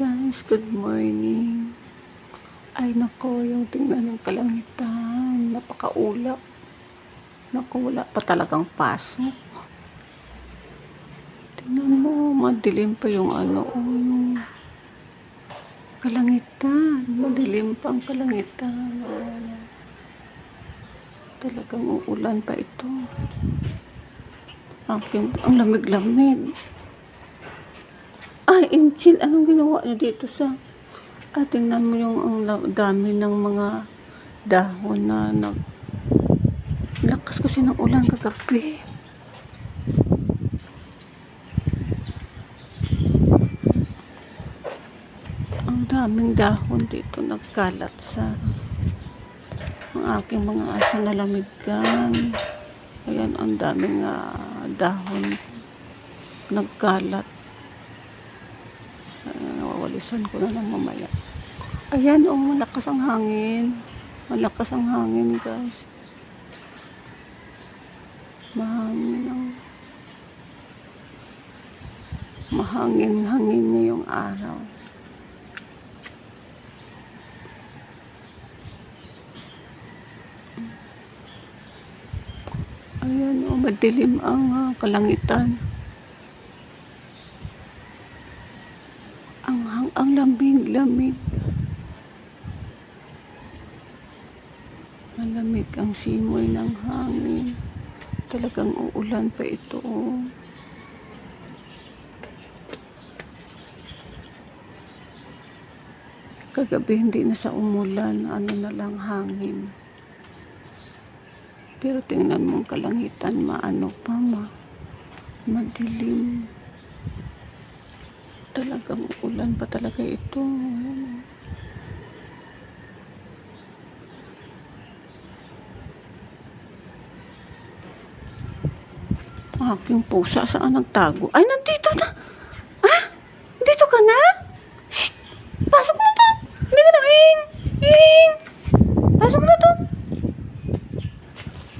Guys, good morning. Ay nako, yung tingnan ng kalangitan. Napakaulap. Naku, wala pa talagang pasok. Tingnan mo, madilim pa yung ano, yung kalangitan. Madilim pa ang kalangitan. Oh. Talagang uulan pa ito. Aking, ang lamig-lamig. Ay, Inchil, anong ginawa niyo dito sa... Ah, tingnan mo yung ang dami ng mga dahon na nag... Lakas kasi ng ulan kagabi. Ang daming dahon dito nagkalat sa ang aking mga aso na lamigan. Ayan, ang daming ah, dahon nagkalat. Uh, nawawalisan ko na lang mamaya. Ayan, oh, malakas ang hangin. Malakas ang hangin, guys. Mahangin ang... Mahangin-hangin ngayong araw. Ayan, oh, madilim ang ah, kalangitan. Ang, hang- ang lamig-lamig. Malamig ang simoy ng hangin. Talagang uulan pa ito. oh. Kagabi hindi na sa umulan, ano na lang hangin. Pero tingnan mo ang kalangitan, maano pa, ma, madilim. Talagang ulan pa talaga ito. Aking pusa, saan nagtago? Ay, nandito na! Ah! Dito ka na? Shh! Pasok na to! Hindi ka na, Ing! Ing! Pasok na to!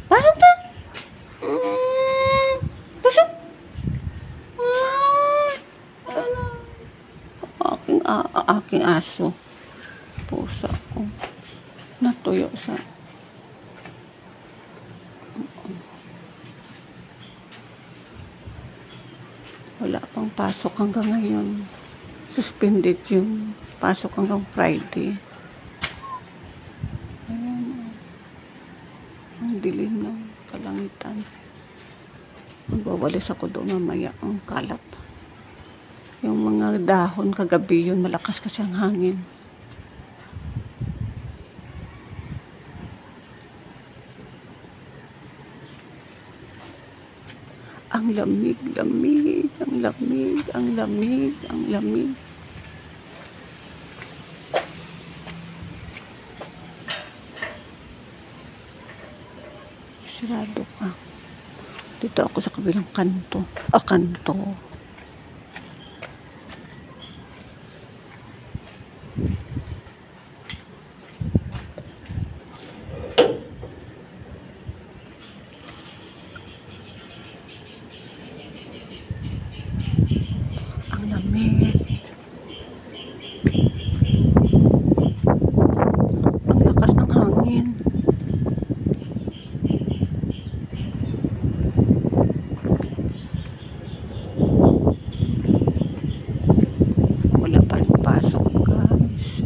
Pasok na! Mm, pasok! Ah, ano? Aking, a, a- aking aso. Pusa ko. Natuyo sa... Wala pang pasok hanggang ngayon. Suspended yung pasok hanggang Friday. Ayan. oh. Ang dilim ng kalangitan. Magwawalis ako doon mamaya ang kalat. Yung mga dahon kagabi yun, malakas kasi ang hangin. Ang lamig, lamig, ang lamig, ang lamig, ang lamig. Sarado ka. Dito ako sa kabilang kanto. Ah, kanto. Ang lamig. Ang lakas ng hangin. Wala pa rin pasok, guys.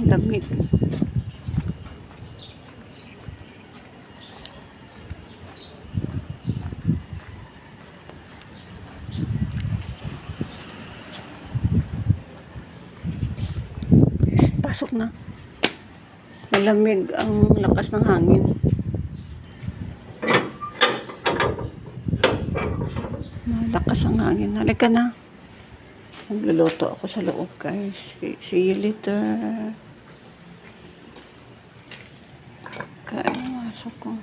Ang lamig. Pasok na. Malamig ang lakas ng hangin. Malakas ang hangin. Halika na. Nagluluto ako sa loob, guys. See, see you later. Kain ang aso ko.